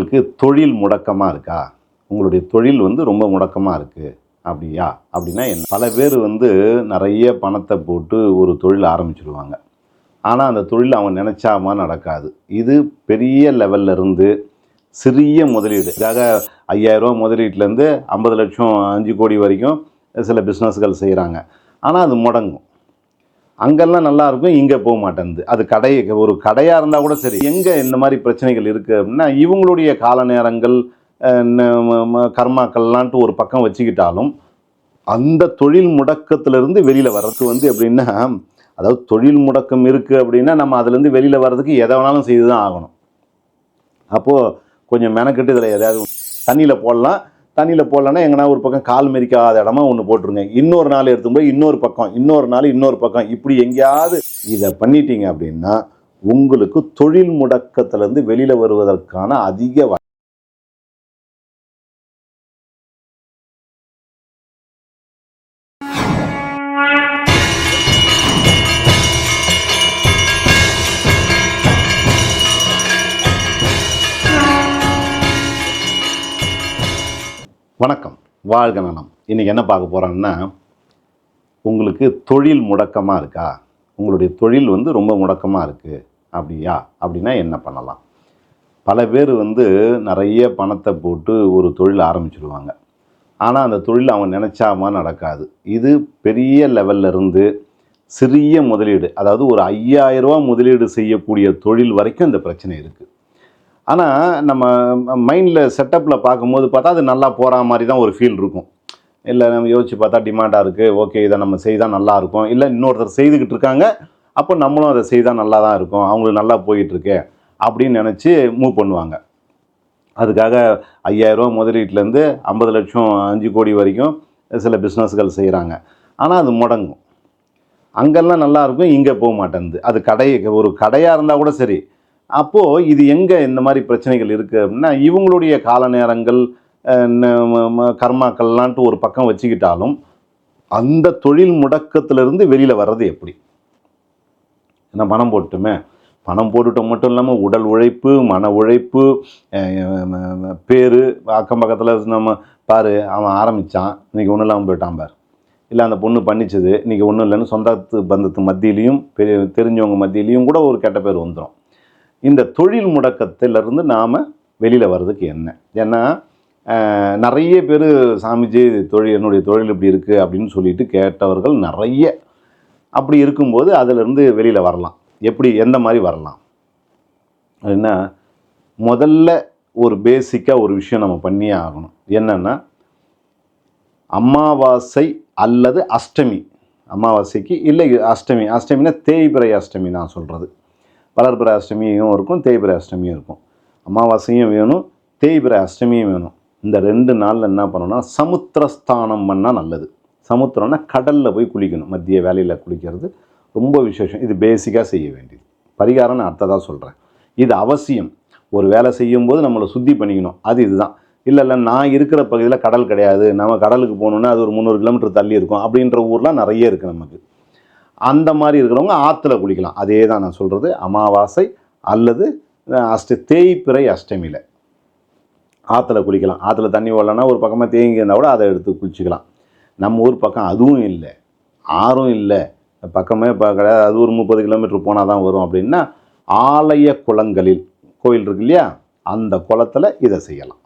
உங்களுக்கு தொழில் முடக்கமாக இருக்கா? உங்களுடைய தொழில் வந்து ரொம்ப முடக்கமாக இருக்குது அப்படியா? அப்படின்னா என்ன? பல பேர் வந்து நிறைய பணத்தை போட்டு ஒரு தொழில் ஆரம்பிச்சிடுவாங்க ஆனால் அந்த தொழில் அவன் நினச்சாமா நடக்காது. இது பெரிய லெவல்ல இருந்து சிறிய முதலீடு. இதாக ஐயாயிரரூவா முதலீட்டிலேருந்து ஐம்பது லட்சம் அஞ்சு கோடி வரைக்கும் சில பிஸ்னஸ்கள் செய்கிறாங்க ஆனால் அது முடங்கும். அங்கெல்லாம் நல்லா இருக்கும் இங்கே போக மாட்டேங்குது. அது கடை ஒரு கடையாக இருந்தால் கூட சரி. எங்கே இந்த மாதிரி பிரச்சனைகள் இருக்குது அப்படின்னா இவங்களுடைய கால நேரங்கள் கர்மாக்கள்லான்ட்டு ஒரு பக்கம் வச்சுக்கிட்டாலும் அந்த தொழில் முடக்கத்திலிருந்து வெளியில் வர்றதுக்கு வந்து எப்படின்னா அதாவது தொழில் முடக்கம் இருக்குது அப்படின்னா நம்ம அதுலேருந்து வெளியில் வர்றதுக்கு எதை வேணாலும் செய்து தான் ஆகணும். அப்போது கொஞ்சம் மெனக்கெட்டு இதில் எதாவது தண்ணியில் போடலாம். தண்ணியில் போடலன்னா எங்கன்னா ஒரு பக்கம் கால் மெரிக்காத இடமா ஒன்று போட்டுருங்க. இன்னொரு நாள் எடுத்து போய் இன்னொரு பக்கம் இன்னொரு நாள் இன்னொரு பக்கம். இப்படி எங்கேயாவது இதை பண்ணிட்டீங்க அப்படின்னா உங்களுக்கு தொழில் முடக்கத்திலேருந்து வெளியில் வருவதற்கான அதிக வணக்கம். வாழ்க நலம். இன்றைக்கி என்ன பார்க்க போகிறோம்னா உங்களுக்கு தொழில் முடக்கமாக இருக்கா? உங்களுடைய தொழில் வந்து ரொம்ப முடக்கமாக இருக்குது அப்படியா? அப்படின்னா என்ன பண்ணலாம்? பல பேர் வந்து நிறைய பணத்தை போட்டு ஒரு தொழில் ஆரம்பிச்சிடுவாங்க ஆனால் அந்த தொழில் அவன் நினச்சாம நடக்காது. இது பெரிய லெவல்ல இருந்து சிறிய முதலீடு அதாவது ஒரு 5000 முதலீடு செய்யக்கூடிய தொழில் வரைக்கும் இந்த பிரச்சனை இருக்குது ஆனால் நம்ம மைண்டில் செட்டப்பில் பார்க்கும்போது பார்த்தா அது நல்லா போகிற மாதிரி தான் ஒரு ஃபீல் இருக்கும். இல்லை நம்ம யோசிச்சு பார்த்தா டிமாண்டாக இருக்குது ஓகே இதை நம்ம செய்தால் நல்லாயிருக்கும் இல்லை இன்னொருத்தர் செய்துக்கிட்டு இருக்காங்க அப்போ நம்மளும் அதை செய்தால் நல்லா தான் இருக்கும். அவங்களுக்கு நல்லா போயிட்டுருக்கு அப்படின்னு நினச்சி மூவ் பண்ணுவாங்க. அதுக்காக ஐயாயிரரூவா முதலீட்டிலேருந்து ஐம்பது லட்சம் அஞ்சு கோடி வரைக்கும் சில பிஸ்னஸ்கள் செய்கிறாங்க ஆனால் அது முடங்கும். அங்கெல்லாம் நல்லா இருக்கும் இங்கே போக மாட்டேங்குது. அது கடை ஒரு கடையாக இருந்தால் கூட சரி அப்போது இது எங்கே இந்த மாதிரி பிரச்சனைகள் இருக்குது அப்படின்னா இவங்களுடைய கால நேரங்கள் கர்மாக்கள்லான்ட்டு ஒரு பக்கம் வச்சுக்கிட்டாலும் அந்த தொழில் முடக்கத்திலிருந்து வெளியில் வர்றது எப்படி? ஏன்னா பணம் போட்டுமே பணம் போட்டுட்டோம் மட்டும் இல்லாமல் உடல் உழைப்பு மன உழைப்பு பேர் அக்கம் பக்கத்தில் நம்ம பாரு அவன் ஆரம்பித்தான் இன்னைக்கு ஒன்றும் இல்லாமல் போயிட்டான் பார். இல்லை அந்த பொண்ணு பண்ணிச்சது இன்றைக்கி ஒன்றும் இல்லைன்னு சொந்தத்து பந்தத்து மத்தியிலையும் பெரிய தெரிஞ்சவங்க மத்தியிலையும் கூட ஒரு கெட்ட பேர் வந்துடும் இந்த தொழில் முடக்கத்திலிருந்து நாம் வெளியில் வர்றதுக்கு என்ன? ஏன்னா நிறைய பேர் சாமிஜி தொழில் என்னுடைய தொழில் இப்படி இருக்குது அப்படின்னு சொல்லிட்டு கேட்டவர்கள் நிறைய அப்படி இருக்கும்போது அதிலிருந்து வெளியில் வரலாம். எப்படி? எந்த மாதிரி வரலாம்? அப்படின்னா முதல்ல ஒரு பேசிக்காக ஒரு விஷயம் நம்ம பண்ணியே ஆகணும். என்னென்னா அமாவாசை அல்லது அஷ்டமி. அமாவாசைக்கு இல்லை அஷ்டமி. அஷ்டமினா தேய்பிறை அஷ்டமி நான் சொல்கிறது வளர்பிறை அஷ்டமியும் இருக்கும் தேய்பிறை அஷ்டமியும் இருக்கும். அமாவாசையும் வேணும் தேய்பிறை அஷ்டமியும் வேணும். இந்த ரெண்டு நாளில் என்ன பண்ணணும்னா சமுத்திரஸ்தானம் பண்ணால் நல்லது. சமுத்திரம்னா கடலில் போய் குளிக்கணும் மத்திய வேலையில் குளிக்கிறது. ரொம்ப விசேஷம். இது பேசிக்காக செய்ய வேண்டியது. பரிகாரம் நான் அடுத்ததாக சொல்கிறேன் இது அவசியம். ஒரு வேலை செய்யும்போது நம்மளை சுத்தி பண்ணிக்கணும். அது இதுதான். இல்லை இல்லை நான் இருக்கிற பகுதியில் கடல் கிடையாது. நம்ம கடலுக்கு போகணுன்னா அது ஒரு முந்நூறு கிலோமீட்டர் தள்ளி இருக்கும். அப்படின்ற ஊர்லாம் நிறைய இருக்குது நமக்கு. அந்த மாதிரி இருக்கிறவங்க ஆற்றுல குளிக்கலாம். அதே தான் நான் சொல்கிறது அமாவாசை அல்லது அஷ்ட தேய்பிறை அஷ்டமியில். ஆற்றுல குளிக்கலாம். ஆற்றுல தண்ணி ஓடலன்னா ஒரு பக்கமாக தேங்கி இருந்தால் கூட அதை எடுத்து குளிச்சுக்கலாம். நம்ம ஊர் பக்கம் அதுவும் இல்லை. ஆறும் இல்லை. பக்கமே இப்போ கிடையாது. அது ஒரு முப்பது கிலோமீட்டர் போனால் தான் வரும் அப்படின்னா ஆலய குளங்களில் கோயில் இருக்கு இல்லையா? அந்த குளத்தில் இதை செய்யலாம்.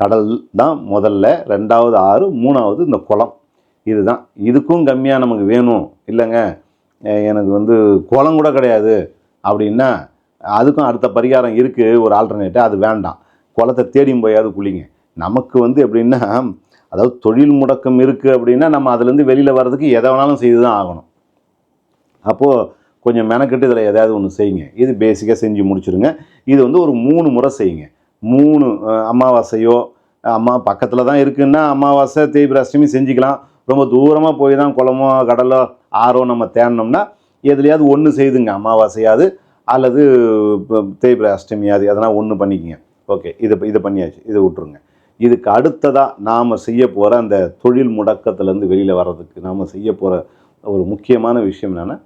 கடல் தான் முதல்ல ரெண்டாவது ஆறு மூணாவது இந்த குளம். இதுதான். இதுக்கும் கம்மியாக நமக்கு வேணும். இல்லைங்க எனக்கு வந்து குளம் கூட கிடையாது அப்படின்னா அதுக்கும் அடுத்த பரிகாரம் இருக்குது ஒரு ஆல்டர்னேட்டாக அது வேண்டாம். குளத்தை தேடியும் போயாவது குளிங்க. நமக்கு வந்து எப்படின்னா அதாவது தொழில் முடக்கம் இருக்குது அப்படின்னா நம்ம அதுலேருந்து வெளியில் வர்றதுக்கு எதை வேணாலும் செய்து தான் ஆகணும். அப்போது கொஞ்சம் மெனக்கெட்டு இதில் எதாவது ஒன்று செய்யுங்க. இது பேசிக்காக செஞ்சு முடிச்சுருங்க. இது வந்து ஒரு மூணு முறை செய்யுங்க. மூணு அமாவாசையோ அம்மா பக்கத்தில் தான் இருக்குன்னா அமாவாசை தேய்பிராஷ்டமி செஞ்சுக்கலாம். ரொம்ப தூரமாக போய் தான் குளமோ கடலோ ஆறோ நம்ம தேடினோம்னா எதுலையாவது ஒன்று செய்துங்க. அமாவாசையாவது அல்லது தேய்பிர அஷ்டமியாவது அதெல்லாம் ஒன்று பண்ணிக்கங்க. ஓகே இதை இதை பண்ணியாச்சு இதை விட்ருங்க இதுக்கு அடுத்ததாக நாம் செய்ய போகிற அந்த தொழில் முடக்கத்துலேருந்து வெளியில் வர்றதுக்கு நாம் செய்ய போகிற ஒரு முக்கியமான விஷயம் என்னென்னா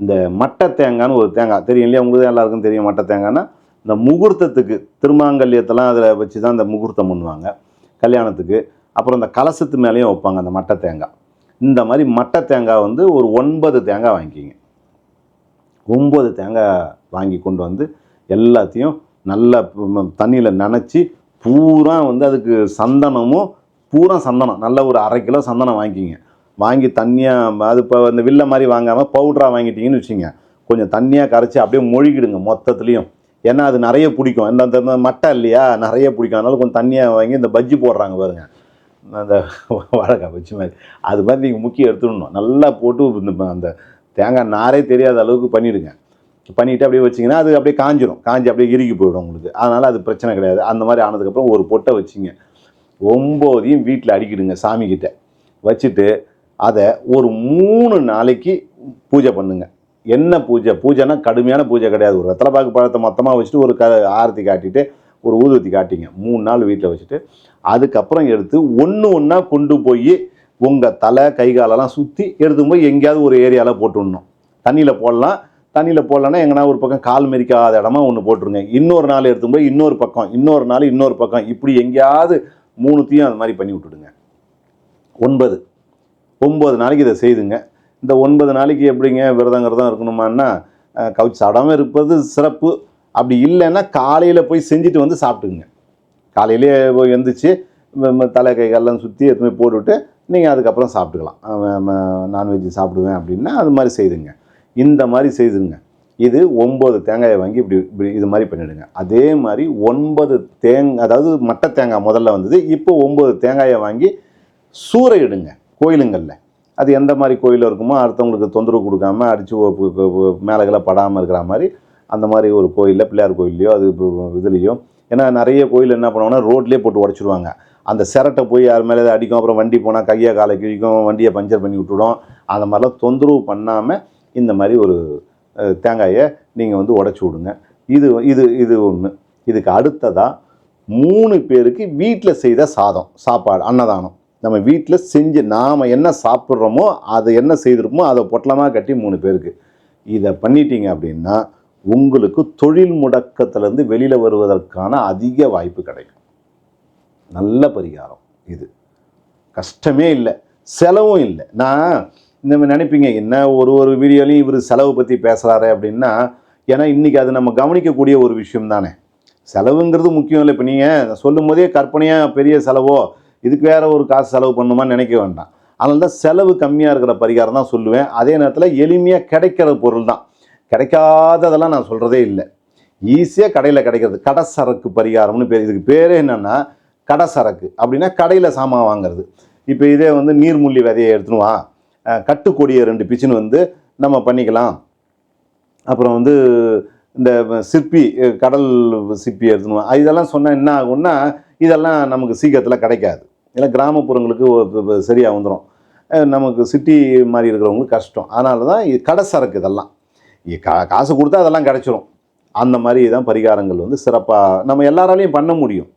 இந்த மட்டை தேங்காய்னு ஒரு தேங்காய். தெரியும் இல்லையா? உங்களுக்கு எல்லாருக்கும் தெரியும் மட்டை தேங்காய்னா இந்த முகூர்த்தத்துக்கு திருமாங்கல்யத்தெல்லாம் அதில் வச்சு தான் இந்த முகூர்த்தம் பண்ணுவாங்க. கல்யாணத்துக்கு அப்புறம் இந்த கலசத்து மேலேயும் வைப்பாங்க அந்த மட்டை தேங்காய். இந்த மாதிரி மட்டை தேங்காய் வந்து ஒரு ஒன்பது தேங்காய் வாங்கிக்கிங்க. ஒம்பது தேங்காய் வாங்கி கொண்டு வந்து எல்லாத்தையும் நல்லா தண்ணியில் நனைச்சி பூரா வந்து அதுக்கு சந்தனமும் பூரா சந்தனம் நல்ல ஒரு அரை கிலோ சந்தனம் வாங்கிக்கிங்க. வாங்கி தண்ணியாக அது இப்போ இந்த வில்ல மாதிரி வாங்காமல் பவுட்ராக வாங்கிட்டீங்கன்னு வச்சுங்க கொஞ்சம் தண்ணியாக கரைச்சி அப்படியே மொழிகிடுங்க மொத்தத்துலேயும். ஏன்னா அது நிறைய பிடிக்கும். இந்த மட்டை இல்லையா? நிறைய பிடிக்கும். அதனால கொஞ்சம் தண்ணியாக வாங்கி இந்த பஜ்ஜி போடுறாங்க பாருங்கள் அந்த வாழைக்காய் பஜ்ஜி மாதிரி. அது மாதிரி நீங்கள் முக்கியம் எடுத்துடணும் நல்லா போட்டு இந்த அந்த தேங்காய் நாரே தெரியாத அளவுக்கு பண்ணிவிடுங்க பண்ணிவிட்டு அப்படியே வச்சிங்கன்னா அது அப்படியே காஞ்சிரும். காஞ்சி அப்படியே இறுகி போயிடும் உங்களுக்கு. அதனால் அது பிரச்சனை கிடையாது. அந்த மாதிரி ஆனதுக்கப்புறம் ஒரு பொட்டை வச்சிங்க. ஒம்போதையும் வீட்டில் அடிக்கிடுங்க சாமிக்கிட்ட வச்சுட்டு அதை ஒரு மூணு நாளைக்கு பூஜை பண்ணுங்க. என்ன பூஜை? பூஜைனா கடுமையான பூஜை கிடையாது. ஒரு வெத்தலைப்பாக்கு பழத்தை மொத்தமாக வச்சுட்டு ஒரு க ஆரத்தி காட்டிட்டு ஒரு ஊதுவத்தி காட்டிங்க. மூணு நாள் வீட்டில் வச்சுட்டு அதுக்கப்புறம் எடுத்து ஒன்று ஒன்றா கொண்டு போய் உங்கள் தலை கை காலெல்லாம் சுற்றி எடுத்து போய் எங்கேயாவது ஒரு ஏரியாவில் போட்டுடணும். தண்ணியில் போடலாம். தண்ணியில் போடலன்னா எங்கன்னா ஒரு பக்கம் கால் மெரிக்காத இடமா ஒன்று போட்டுருங்க. இன்னொரு நாள் எடுத்து போய் இன்னொரு பக்கம் இன்னொரு நாள் இன்னொரு பக்கம் இப்படி எங்கேயாவது மூணுத்தையும் அது மாதிரி பண்ணி விட்டுடுங்க. ஒன்பது. ஒம்பது நாளைக்கு இதை செய்துங்க. இந்த ஒன்பது நாளைக்கு எப்படிங்க விரதங்கிறதம் இருக்கணுமான்னா அஹ், கவுச்சு இருப்பது சிறப்பு. அப்படி இல்லைன்னா காலையில் போய் செஞ்சுட்டு வந்து சாப்பிட்டுங்க. காலையிலே போய் எழுந்திரிச்சு தலை கை காலெல்லாம் சுற்றி எதுவுமே போட்டுவிட்டு நீங்கள் அதுக்கப்புறம் சாப்பிட்டுக்கலாம். நான்வெஜ் சாப்பிடுவேன் அப்படின்னா அது மாதிரி செய்துங்க. இந்த மாதிரி செய்துங்க. இது ஒம்பது தேங்காயை வாங்கி இப்படி இப்படி இது மாதிரி பண்ணிவிடுங்க அதே மாதிரி ஒன்பது தேங் அதாவது மட்டை தேங்காய் முதல்ல வந்தது இப்போ ஒம்பது தேங்காயை வாங்கி சூறையிடுங்க கோயிலுங்களில். அது எந்த மாதிரி கோயிலில் இருக்குமோ அடுத்தவங்களுக்கு தொந்தரவு கொடுக்காம அடித்து மேலகளை படாமல் இருக்கிற மாதிரி அந்த மாதிரி ஒரு கோயிலில் பிள்ளையார் கோயில்லையோ அது இதுலேயோ. ஏன்னா நிறைய கோயில் என்ன பண்ணுவாங்கன்னா ரோட்லேயே போட்டு உடச்சிடுவாங்க அந்த சிரட்டை போய் யார் மேலே அடிக்கும் அப்புறம் வண்டி போனால் கையை காலை கிழிக்கும் வண்டியை பஞ்சர் பண்ணி விட்டுடும். அந்த மாதிரிலாம் தொந்தரவு பண்ணாமல் இந்த மாதிரி ஒரு தேங்காயை நீங்கள் வந்து உடச்சி விடுங்க. இது இது இது ஒன்று இதுக்கு அடுத்ததாக மூணு பேருக்கு வீட்டில் செய்த சாதம் சாப்பாடு அன்னதானம். நம்ம வீட்டில் செஞ்சு நாம் என்ன சாப்பிட்றோமோ அதை என்ன செய்திருப்போமோ அதை பொட்டலமாக கட்டி மூணு பேருக்கு. இதை பண்ணிட்டீங்க அப்படின்னா உங்களுக்கு தொழில் முடக்கத்திலேருந்து வெளியில் வருவதற்கான அதிக வாய்ப்பு கிடைக்கும். நல்ல பரிகாரம் இது. கஷ்டமே இல்லை. செலவும் இல்லை. நான் இந்த மாதிரி நினைப்பீங்க என்ன ஒரு ஒரு வீடியோலையும் இவர் செலவு பற்றி பேசுகிறாரு அப்படின்னா ஏன்னா இன்றைக்கி அது நம்ம கவனிக்கக்கூடிய ஒரு விஷயம் தானே. செலவுங்கிறது முக்கியம் இல்லை. இப்போ நீங்கள் சொல்லும் போதே கற்பனையாக பெரிய செலவோ இதுக்கு வேறு ஒரு காசு செலவு பண்ணுமான்னு நினைக்க வேண்டாம். அதனால தான் செலவு கம்மியாக இருக்கிற பரிகாரம் தான் சொல்லுவேன். அதே நேரத்தில் எளிமையாக கிடைக்கிற பொருள் தான். கிடைக்காததெல்லாம் நான் சொல்கிறதே இல்லை. ஈஸியாக கடையில் கிடைக்கிறது. கடை சரக்கு பரிகாரம்னு பேர். இதுக்கு பேரே என்னென்னா கடை சரக்கு அப்படின்னா கடையில் சாமான் வாங்குறது. இப்போ இதே வந்து நீர்முள்ளி விதையை எடுத்துன்னு வா. கட்டுக்கொடியை ரெண்டு பிச்சுன்னு வந்து நம்ம பண்ணிக்கலாம். அப்புறம் வந்து இந்த சிற்பி கடல் சிப்பி எடுத்துன்னு இதெல்லாம் சொன்னால் என்ன ஆகும்னா இதெல்லாம் நமக்கு சீக்கிரத்தில் கிடைக்காது. ஏன்னா கிராமப்புறங்களுக்கு சரியாக வந்துடும் நமக்கு சிட்டி மாதிரி இருக்கிறவங்களுக்கு கஷ்டம். அதனால தான் இது கடை சரக்கு இதெல்லாம். கா காசு கொடுத்தா அதெல்லாம் கிடச்சிரும். அந்த மாதிரி தான் பரிகாரங்கள் வந்து சிறப்பாக நம்ம எல்லாராலையும் பண்ண முடியும்.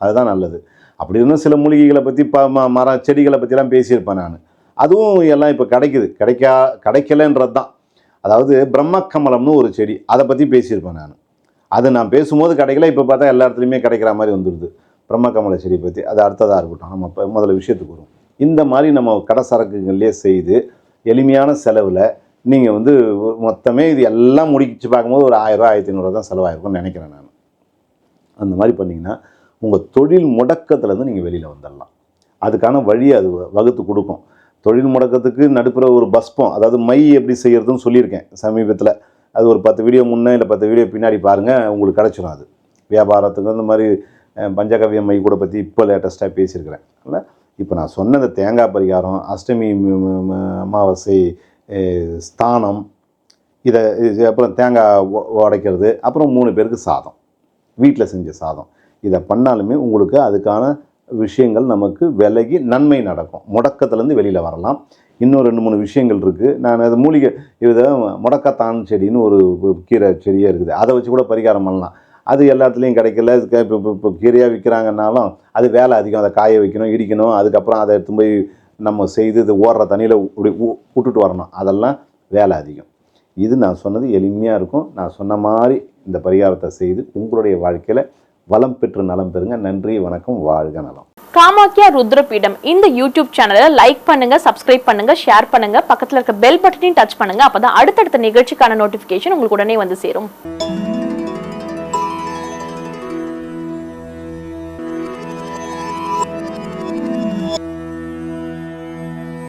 அதுதான் நல்லது. அப்படி இருந்தும் சில மூலிகைகளை பற்றி ப ம மர செடிகளை பற்றிலாம் பேசியிருப்பேன் நான். அதுவும் எல்லாம் இப்போ கிடைக்குது. கிடைக்கா கிடைக்கலன்றது தான் அதாவது பிரம்மக்கமலம்னு ஒரு செடி அதை பற்றி பேசியிருப்பேன் நான். அது நான் பேசும்போது கிடைக்கல இப்போ பார்த்தா எல்லா இடத்துலையுமே கிடைக்கிற மாதிரி வந்துடுது. பிரம்மக்கமல செடி பற்றி அது அடுத்ததாக இருக்கட்டும். நம்ம இப்போ முதல்ல விஷயத்துக்கு வரும் இந்த மாதிரி நம்ம கடை சரக்குகள்லேயே செய்து எளிமையான செலவில் நீங்கள் வந்து மொத்தமே இது எல்லாம் முடிச்சு பார்க்கும்போது ஒரு ஆயிரரூவா ஆயிரத்தி ஐநூறுரூவா தான் செலவாயிருக்கும்னு நினைக்கிறேன் நான். அந்த மாதிரி பண்ணிங்கன்னா உங்கள் தொழில் முடக்கத்துலேருந்து நீங்கள் வெளியில் வந்துடலாம் அதுக்கான வழி அது வ- வகுத்து கொடுக்கும். தொழில் முடக்கத்துக்கு நடுப்புற ஒரு பஸ்பம் அதாவது மை எப்படி செய்கிறதுன்னு சொல்லியிருக்கேன் சமீபத்தில். அது ஒரு பத்து வீடியோ முன்னே இல்லை பத்து வீடியோ பின்னாடி பாருங்கள் உங்களுக்கு கிடச்சிடும் அது. வியாபாரத்துக்கு இந்த மாதிரி பஞ்சகவிய மை கூட பற்றி இப்போ லேட்டஸ்ட்டாக பேசியிருக்கிறேன். இல்லை இப்போ நான் சொன்ன இந்த தேங்காய் பரிகாரம் அஷ்டமி அமாவாசை ஸ்தானம் இதை இது அப்புறம் தேங்காய் உடைக்கிறது அப்புறம் மூணு பேருக்கு சாதம். வீட்டில் செஞ்ச சாதம். இதை பண்ணாலுமே உங்களுக்கு அதுக்கான விஷயங்கள் நமக்கு விலகி நன்மை நடக்கும். முடக்கத்துலேருந்து வெளியில் வரலாம். இன்னும் ரெண்டு மூணு விஷயங்கள் இருக்குது நான் அது மூலிகை இதை முடக்கத்தான் செடின்னு ஒரு கீரை செடியாக இருக்குது. அதை வச்சு கூட பரிகாரம் பண்ணலாம். அது எல்லா இடத்துலையும் கிடைக்கல. இப்போ இப்போ இப்போ கீரையாக விற்கிறாங்கன்னாலும் அது வேலை அதிகம். அதை காய வைக்கணும் இடிக்கணும். அதுக்கப்புறம் அதை எடுத்து போய் நம்ம செய்து இது ஓடுற தண்ணியில் இப்படி விட்டுட்டு வரணும். அதெல்லாம் வேலை அதிகம். இது நான் சொன்னது எளிமையாக இருக்கும். நான் சொன்ன மாதிரி இந்த பரிகாரத்தை செய்து உங்களுடைய வாழ்க்கையில் வளம் பெற்று நலம் பெறுங்க. நன்றி வணக்கம் வாழ்க நலம். காமாக்கியா ருத்ரபீடம். இந்த யூடியூப் சேனலை லைக் பண்ணுங்க சப்ஸ்கிரைப் பண்ணுங்க ஷேர் பண்ணுங்க. பக்கத்தில் இருக்க பெல் பட்டனையும் டச் பண்ணுங்க. அப்பதான் அடுத்தடுத்த நிகழ்ச்சிக்கான நோட்டிபிகேஷன் உங்களுக்கு உடனே வந்து சேரும்.